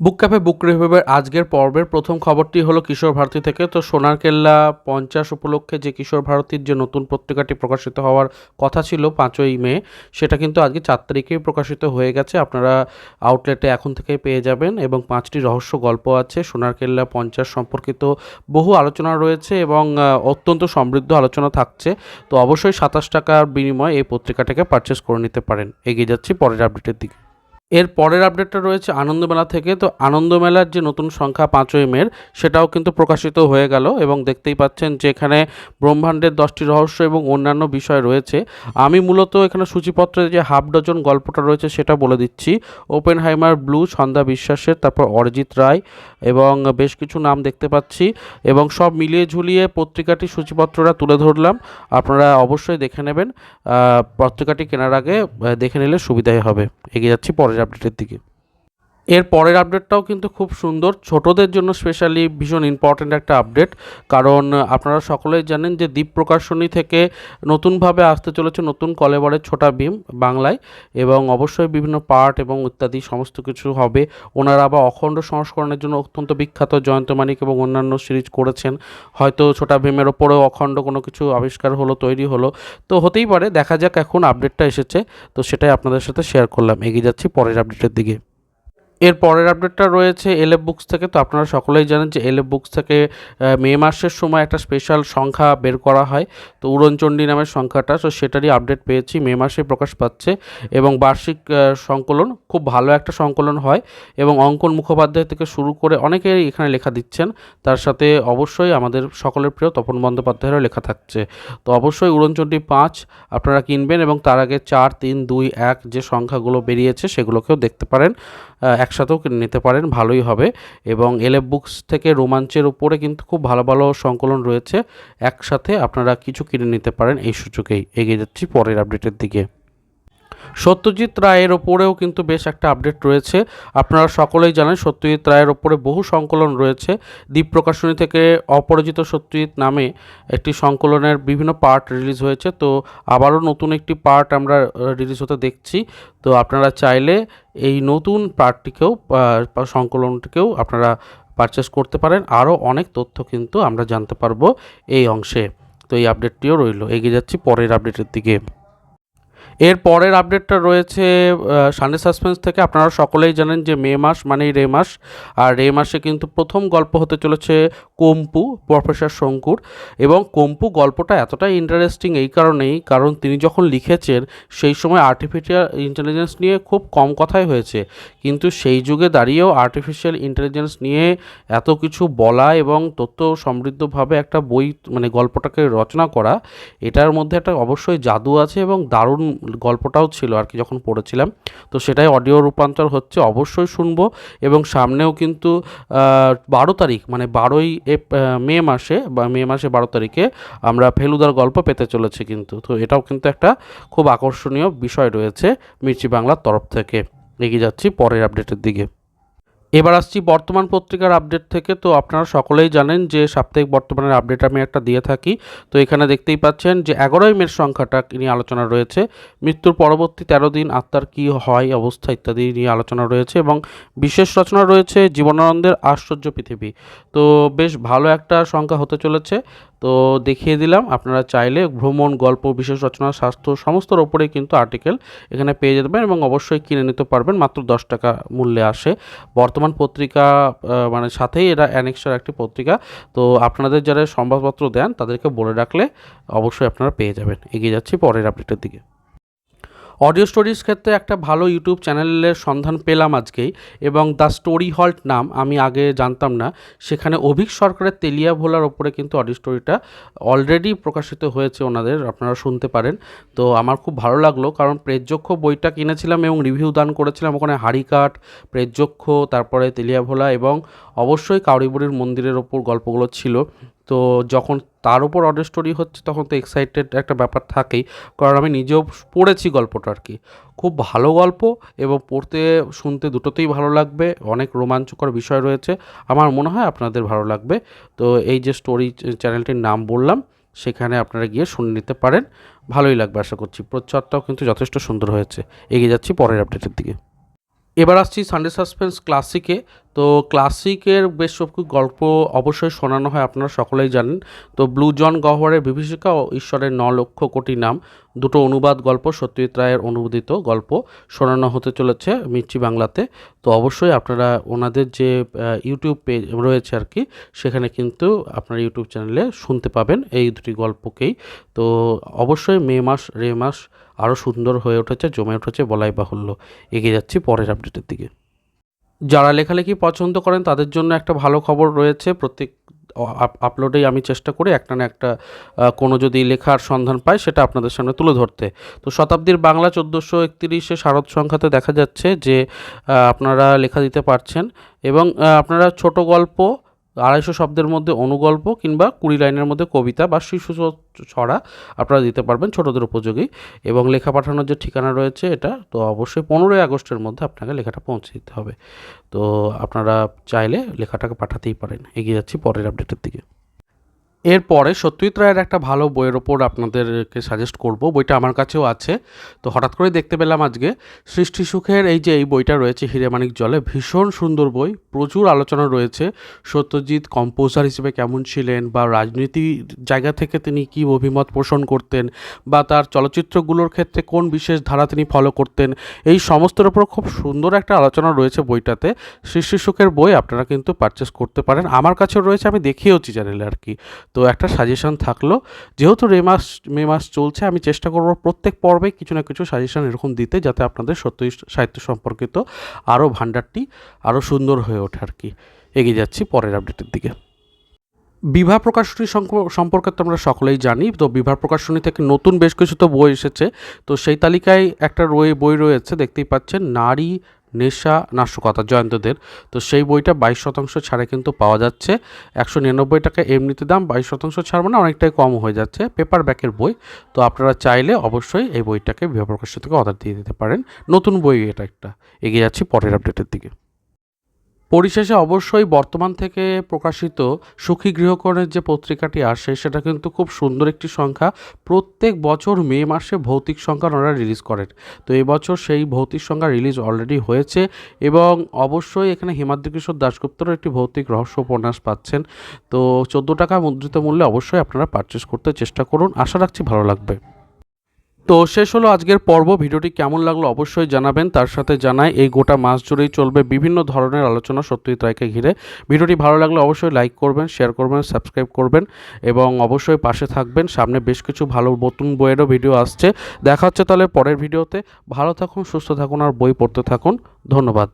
বুক cafe, বুক রিভিউয়ের আজকের পর্বের প্রথম খবরটি হলো কিশোর ভারতী থেকে। তো সোনার কেল্লা পঞ্চাশ উপলক্ষে যে কিশোর ভারতীর যে নতুন পত্রিকাটি প্রকাশিত হওয়ার কথা ছিল পাঁচই মে, সেটা কিন্তু আজকে চার তারিখেই প্রকাশিত হয়ে গেছে। আপনারা আউটলেটে এখন থেকেই পেয়ে যাবেন এবং পাঁচটি রহস্য গল্প আছে। সোনার কেল্লা পঞ্চাশ সম্পর্কিত বহু আলোচনা রয়েছে এবং অত্যন্ত সমৃদ্ধ আলোচনা থাকছে। তো অবশ্যই সাতাশ টাকার বিনিময়ে এই পত্রিকাটাকে পারচেস করে নিতে পারেন। এগিয়ে যাচ্ছি পরের আপডেটের দিকে। এর পরের আপডেটটা রয়েছে আনন্দমেলা থেকে। তো আনন্দমেলার যে নতুন সংখ্যা পাঁচই মের, সেটাও কিন্তু প্রকাশিত হয়ে গেল এবং দেখতেই পাচ্ছেন যে এখানে ব্রহ্মাণ্ডের দশটি রহস্য এবং অন্যান্য বিষয় রয়েছে। আমি মূলত এখানে সূচিপত্রে যে হাফ ডজন গল্পটা রয়েছে সেটা বলে দিচ্ছি। ওপেন হাইমার ব্লু, সন্ধ্যা বিশ্বাসের, তারপর অরিজিৎ রায় এবং বেশ কিছু নাম দেখতে পাচ্ছি এবং সব মিলিয়ে ঝুলিয়ে পত্রিকাটি সূচিপত্রটা তুলে ধরলাম। আপনারা অবশ্যই দেখে নেবেন। পত্রিকাটি কেনার আগে দেখে নিলে সুবিধাই হবে। এগিয়ে যাচ্ছি পরের আপডেটের দিকে। এর পরের আপডেটটাও কিন্তু খুব সুন্দর। ছোটদের জন্য স্পেশালি ভীষণ ইম্পর্ট্যান্ট একটা আপডেট কারণ আপনারা সকলেই জানেন যে দ্বীপ প্রকাশনী থেকে নতুনভাবে আসতে চলেছে নতুন কলেবরের ছোটা ভীম বাংলায় এবং অবশ্যই বিভিন্ন পার্ট এবং ইত্যাদি সমস্ত কিছু হবে। ওনারা আবার অখণ্ড সংস্করণের জন্য অত্যন্ত বিখ্যাত জয়ন্ত মানিক এবং অন্যান্য সিরিজ করেছেন। হয়তো ছোটা ভীমের ওপরেও অখণ্ড কোনো কিছু আবিষ্কার হলো, তৈরি হলো। তো হতেই পারে, দেখা যাক এখন আপডেটটা এসেছে। তো সেটাই আপনাদের সাথে শেয়ার করলাম। এগিয়ে যাচ্ছি পরের আপডেটের দিকে। এর পরের আপডেটটা রয়েছে এলএফ বুকস থেকে। তো আপনারা সকলেই জানেন যে এলএফ বুকস থেকে মে মাসের সময় একটা স্পেশাল সংখ্যা বের করা হয়। তো উড়নচণ্ডী নামের সংখ্যাটা, তো সেটারই আপডেট পেয়েছি। মে মাসে প্রকাশ পাচ্ছে এবং বার্ষিক সংকলন, খুব ভালো একটা সংকলন হয় এবং অঙ্কন মুখোপাধ্যায় থেকে শুরু করে অনেকেই এখানে লেখা দিচ্ছেন। তার সাথে অবশ্যই আমাদের সকলের প্রিয় তপন বন্দ্যোপাধ্যায়েরও লেখা থাকছে। তো অবশ্যই উড়নচণ্ডী পাঁচ আপনারা কিনবেন এবং তার আগে চার, তিন, দুই, এক যে সংখ্যাগুলো বেরিয়েছে সেগুলোকেও দেখতে পারেন। একসাথেও নিতে পারেন, ভালোই হবে। এবং এলএফ বুকস থেকে রোমাঞ্চের উপরে কিন্তু খুব ভালো ভালো সংকলন রয়েছে। একসাথে আপনারা কিছু কিনে নিতে পারেন এই সূচকেই এগিয়ে যাচ্ছি পরের আপডেটের দিকে। সত্যজিৎ রায়ের ওপরেও কিন্তু বেশ একটা আপডেট রয়েছে। আপনারা সকলেই জানেন সত্যজিৎ রায়ের ওপরে বহু সংকলন রয়েছে। দ্বীপ প্রকাশনী থেকে অপরাজিত সত্যজিৎ নামে একটি সংকলনের বিভিন্ন পার্ট রিলিজ হয়েছে। তো আবারও নতুন একটি পার্ট আমরা রিলিজ হতে দেখছি। তো আপনারা চাইলে এই নতুন পার্টটিকেও সংকলনটিকেও আপনারা পারচেস করতে পারেন। আরও অনেক তথ্য কিন্তু আমরা জানতে পারব এই অংশে। তো এই আপডেটটিও রইল। এগিয়ে যাচ্ছি পরের আপডেটের দিকে। এর পরের আপডেটটা রয়েছে সানডে সাসপেন্স থেকে। আপনারা সকলেই জানেন যে মে মাস মানেই রে মাস। আর রে মাসে কিন্তু প্রথম গল্প হতে চলেছে কম্পু প্রফেসর শঙ্কুর। এবং কম্পু গল্পটা এতটাই ইন্টারেস্টিং এই কারণেই, কারণ তিনি যখন লিখেছেন, সেই সময় আর্টিফিশিয়াল ইন্টেলিজেন্স নিয়ে খুব কম কথাই হয়েছে। কিন্তু সেই যুগে দাঁড়িয়েও আর্টিফিশিয়াল ইন্টেলিজেন্স নিয়ে এত কিছু বলা এবং তথ্য সমৃদ্ধভাবে একটা বই মানে গল্পটাকে রচনা করা, এটার মধ্যে একটা অবশ্যই জাদু আছে এবং দারুণ গল্পটাও ছিল আর কি যখন পড়েছিলাম। তো সেটাই অডিও রূপান্তর হচ্ছে, অবশ্যই শুনব এবং সামনেও কিন্তু বারো তারিখ মানে বারোই মে মাসে বা মে মাসে বারো তারিখে আমরা ফেলুদার গল্প পেতে চলেছি কিন্তু। তো এটাও কিন্তু একটা খুব আকর্ষণীয় বিষয় রয়েছে মির্চি বাংলার তরফ থেকে। এগিয়ে যাচ্ছি পরের আপডেটের দিকে। এবার আসছি বর্তমান পত্রিকার আপডেট থেকে। তো আপনারা সকলেই জানেন যে সাপ্তাহিক বর্তমানের আপডেট আমি একটা দিয়ে থাকি। তো এখানে দেখতেই পাচ্ছেন যে এগারোই মের সংখ্যাটা নিয়ে আলোচনা রয়েছে। মৃত্যুর পরবর্তী তেরো দিন আত্মার কী হয়, অবস্থা ইত্যাদি নিয়ে আলোচনা রয়েছে এবং বিশেষ রচনা রয়েছে জীবনানন্দের আশ্চর্য পৃথিবী। তো বেশ ভালো একটা সংখ্যা হতে চলেছে। তো দেখিয়ে দিলাম, আপনারা চাইলে ভ্রমণ, গল্প, বিশেষ রচনা, স্বাস্থ্য সমস্তর ওপরেই কিন্তু আর্টিকেল এখানে পেয়ে যাবেন এবং অবশ্যই কিনে নিতে পারবেন, মাত্র দশ টাকা মূল্যে আসে। বর্তমান পত্রিকা মানে সাথেই এটা অ্যানেক্সার একটি পত্রিকা, তো আপনাদের যারা সংবাদপত্র দেন, তাদেরকে বলে রাখলে অবশ্যই আপনারা পেয়ে যাবেন। এগিয়ে যাচ্ছি পরের আপডেটের দিকে। অডিও স্টোরিজ ক্ষেত্রে একটা ভালো ইউটিউব চ্যানেলের সন্ধান পেলাম আজকেই এবং দ্য স্টোরি হল্ট নাম আমি আগে জানতাম না। সেখানে অভিক সরকারের তেলিয়া ভোলার ওপরে কিন্তু অডিও স্টোরিটা অলরেডি প্রকাশিত হয়েছে ওনাদের, আপনারা শুনতে পারেন। তো আমার খুব ভালো লাগল কারণ প্রেতযক্ষ বইটা কিনেছিলাম এবং রিভিউ দান করেছিলাম ওখানে হাড়িকাঠ, প্রেতযক্ষ, তারপরে তেলিয়া ভোলা এবং অবশ্যই কাউরিবুড়ির মন্দিরের ওপর গল্পগুলো ছিল। তো যখন তার উপর অডিও স্টোরি হচ্ছে, তখন তো এক্সাইটেড একটা ব্যাপার থাকেই। কারণ আমি নিজেও পড়েছি গল্পটা আর কি খুব ভালো গল্প এবং পড়তে, শুনতে দুটোতেই ভালো লাগবে। অনেক রোমাঞ্চকর বিষয় রয়েছে। আমার মনে হয় আপনাদের ভালো লাগবে। তো এই যে স্টোরি চ্যানেলটির নাম বললাম, সেখানে আপনারা গিয়ে শুনে নিতে পারেন। ভালোই লাগবে আশা করছি। প্রচারটাও কিন্তু যথেষ্ট সুন্দর হয়েছে। এগিয়ে যাচ্ছি পরের আপডেটের দিকে। এবার আসছি সানডে সাসপেন্স ক্লাসিকে তো ক্লাসিকের বেশ সব গল্প অবশ্যই শোনানো হয়, আপনারা সকলেই জানেন। তো ব্লু জন গহ্বরের বিভীষিকা ও ঈশ্বরের ন লক্ষ কোটি নাম, দুটো অনুবাদ গল্প, সত্যজিৎ রায়ের অনুবাদিত গল্প শোনানো হতে চলেছে মির্চি বাংলাতে। তো অবশ্যই আপনারা ওনাদের যে ইউটিউব পেজ রয়েছে আর কি, সেখানে কিন্তু আপনার ইউটিউব চ্যানেলে শুনতে পাবেন এই দুটি গল্পকেই। তো অবশ্যই মে মাস, রে মাস আরও সুন্দর হয়ে উঠেছে, জমে উঠেছে, বলাই বাহুল্য। এগিয়ে যাচ্ছি পরের আপডেটের দিকে। যারা লেখালেখি পছন্দ করেন, তাদের জন্য একটা ভালো খবর রয়েছে। প্রত্যেক আপ- আপলোডেই আমি চেষ্টা করি একটা না একটা কোনো যদি লেখার সন্ধান পাই, সেটা আপনাদের সামনে তুলে ধরতে। তো শতাব্দীর বাংলা চোদ্দোশো একত্রিশে শারদ সংখ্যাতে দেখা যাচ্ছে যে আপনারা লেখা দিতে পারছেন এবং আপনারা ছোট গল্প আড়াইশো শব্দের মধ্যে অনুগল্প কিংবা কুড়ি লাইনের মধ্যে কবিতা বা শিশু ছড়া আপনারা দিতে পারবেন ছোটদের উপযোগী এবং লেখা পাঠানোর যে ঠিকানা রয়েছে এটা, তো অবশ্যই পনেরোই আগস্টের মধ্যে আপনাকে লেখাটা পৌঁছে দিতে হবে। তো আপনারা চাইলে লেখাটাকে পাঠাতেই পারেন। এগিয়ে যাচ্ছি পরের আপডেটের দিকে। এরপরে সত্যজিৎ রায়ের একটা ভালো বইয়ের ওপর আপনাদেরকে সাজেস্ট করব। বইটা আমার কাছেও আছে। তো হঠাৎ করে দেখতে পেলাম আজকে সৃষ্টি সুখের এই যে এই বইটা রয়েছে, হিরেমানিক জলে, ভীষণ সুন্দর বই। প্রচুর আলোচনা রয়েছে। সত্যজিৎ কম্পোজার হিসেবে কেমন ছিলেন বা রাজনীতি জায়গা থেকে তিনি কী অভিমত পোষণ করতেন বা তার চলচ্চিত্রগুলোর ক্ষেত্রে কোন বিশেষ ধারা তিনি ফলো করতেন, এই সমস্তের ওপর খুব সুন্দর একটা আলোচনা রয়েছে বইটাতে। সৃষ্টি সুখের বই আপনারা কিন্তু পারচেস করতে পারেন। আমার কাছেও রয়েছে, আমি দেখিয়েওছি চ্যানেলে আর কি। তো একটা সাজেশন থাকল, যেহেতু মে মাস মে মাস চলছে, আমি চেষ্টা করব প্রত্যেক পর্বে কিছু না কিছু সাজেশন এরকম দিতে যাতে আপনাদের সত্য সাহিত্য সম্পর্কিত আরও ভাণ্ডারটি আরও সুন্দর হয়ে ওঠে আর কি। এগিয়ে যাচ্ছি পরের আপডেটের দিকে। বিবাহ প্রকাশনী সম্পর্কে তো আমরা সকলেই জানি, তো বিবাহ প্রকাশনী থেকে নতুন বেশ কিছু তো বই এসেছে, তো সেই তালিকায় একটা রয়ে, বই রয়েছে, দেখতেই পাচ্ছেন, নারী নেশা নাশকতা জয়ন্তদের। তো সেই বইটা বাইশ শতাংশ ছাড়ে কিন্তু পাওয়া যাচ্ছে। একশো নিরানব্বই টাকা এমনিতে দাম, বাইশ শতাংশ ছাড় মানে অনেকটাই কম হয়ে যাচ্ছে। পেপার ব্যাকের বই। তো আপনারা চাইলে অবশ্যই এই বইটাকে বিভাপ্রকাশ্য থেকে অর্ডার দিয়ে দিতে পারেন। নতুন বই এটা একটা। এগিয়ে যাচ্ছি পরের আপডেটের দিকে। পরিশেষে অবশ্যই বর্তমান থেকে প্রকাশিত সুখী গৃহকোণের যে পত্রিকাটি আসে, সেটা কিন্তু খুব সুন্দর একটি সংখ্যা। প্রত্যেক বছর মে মাসে ভৌতিক সংখ্যা ওনারা রিলিজ করেন তো এবছর সেই ভৌতিক সংখ্যা রিলিজ অলরেডি হয়েছে এবং অবশ্যই এখানে হিমাদ্রি কিশোর দাশগুপ্তরও একটি ভৌতিক রহস্য উপন্যাস পাচ্ছেন। তো চোদ্দ টাকা মুদ্রিত মূল্যে অবশ্যই আপনারা পারচেস করতে চেষ্টা করুন। আশা রাখছি ভালো লাগবে। তো শেষ হলো আজকের পর্ব। ভিডিওটি কেমন লাগল অবশ্যই জানাবেন। তার সাথে জানাই, এই গোটা মাস জুড়েই চলবে বিভিন্ন ধরনের আলোচনা সত্যজিৎ রায়কে ঘিরে। ভিডিওটি ভালো লাগলে অবশ্যই লাইক করবেন, শেয়ার করবেন, সাবস্ক্রাইব করবেন এবং অবশ্যই পাশে থাকবেন। সামনে বেশ কিছু ভালো নতুন বইয়েরও ভিডিও আসছে। দেখা হচ্ছে তাহলে পরের ভিডিওতে। ভালো থাকুন, সুস্থ থাকুন আর বই পড়তে থাকুন। ধন্যবাদ।